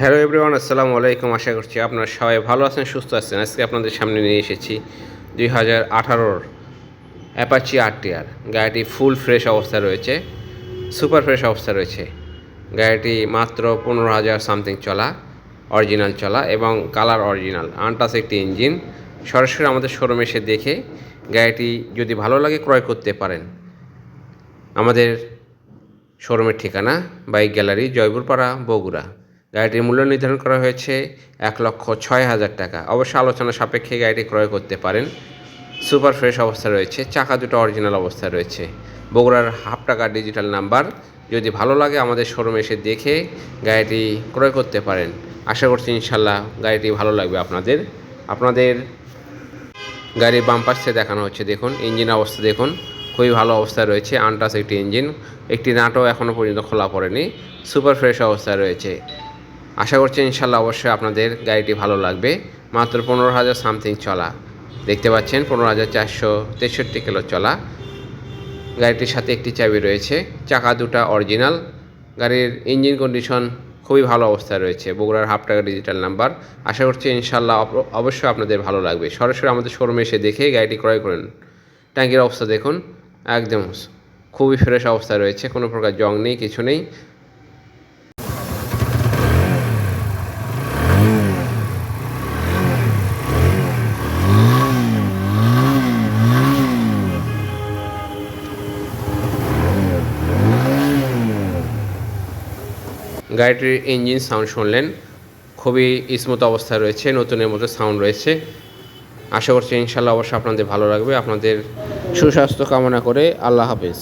Hello everyone আসসালামু আলাইকুম। আশা করছি আপনারা সবাই ভালো আছেন, সুস্থ আছেন। আজকে আপনাদের সামনে নিয়ে এসেছি দুই হাজার আঠারোর অ্যাপাচি আরটিআর গাড়িটি ফুল ফ্রেশ অবস্থা রয়েছে সুপার ফ্রেশ অবস্থা রয়েছে। গাড়িটি মাত্র পনেরো হাজার সামথিং চলা অরিজিনাল চলা এবং কালার অরিজিনাল আনটাস একটি ইঞ্জিন সরাসরি আমাদের শোরুমে এসে দেখে গাড়িটি যদি ভালো লাগে ক্রয় করতে পারেন। আমাদের শোরুমের ঠিকানা বাইক গ্যালারি জয়পুরপাড়া, বগুড়া। গাড়িটির মূল্য নির্ধারণ করা হয়েছে এক লক্ষ ছয় হাজার টাকা। অবশ্য আলোচনা সাপেক্ষে গাড়িটি ক্রয় করতে পারেন। সুপার ফ্রেশ অবস্থা রয়েছে, চাকা দুটো অরিজিনাল অবস্থা রয়েছে। বগুড়ার হাফ টাকা ডিজিটাল নাম্বার, যদি ভালো লাগে আমাদের শোরুমে এসে দেখে গাড়িটি ক্রয় করতে পারেন। আশা করছি ইনশাল্লাহ গাড়িটি ভালো লাগবে আপনাদের। আপনাদের গাড়ির বাম পাশ দেখানো হচ্ছে, দেখুন, ইঞ্জিন অবস্থা দেখুন, খুবই ভালো অবস্থায় রয়েছে, আনটাস একটি ইঞ্জিন। একটি নাটও এখনও পর্যন্ত খোলা পড়েনি, সুপার ফ্রেশ অবস্থায় রয়েছে। আশা করছি ইনশাল্লাহ অবশ্যই আপনাদের গাড়িটি ভালো লাগবে। মাত্র পনেরো হাজার সামথিং চলা। দেখতে পাচ্ছেন পনেরো হাজার চারশো তেষট্টি কিলো চলা। গাড়িটির সাথে একটি চাবি রয়েছে। চাকা দুটা অরিজিনাল। গাড়ির ইঞ্জিন কন্ডিশন খুবই ভালো অবস্থায় রয়েছে। বগুড়ার হাফ টাকা ডিজিটাল নাম্বার। আশা করছি ইনশাল্লাহ অবশ্যই আপনাদের ভালো লাগবে। সরাসরি আমাদের শোরুমে এসে দেখে গাড়িটি ক্রয় করেন। ট্যাঙ্কির অবস্থা দেখুন। একদম খুবই ফ্রেশ অবস্থায় রয়েছে। কোনো প্রকার জং নেই, কিছু নেই। গাড়িটির ইঞ্জিন সাউন্ড শুনলেন। খুবই স্মুথ অবস্থা রয়েছে, নতুনের মতো সাউন্ড রয়েছে। আশা করছি ইনশাল্লাহ অবশ্যই আপনাদের ভালো লাগবে। আপনাদের সুস্বাস্থ্য কামনা করে আল্লাহ হাফেজ।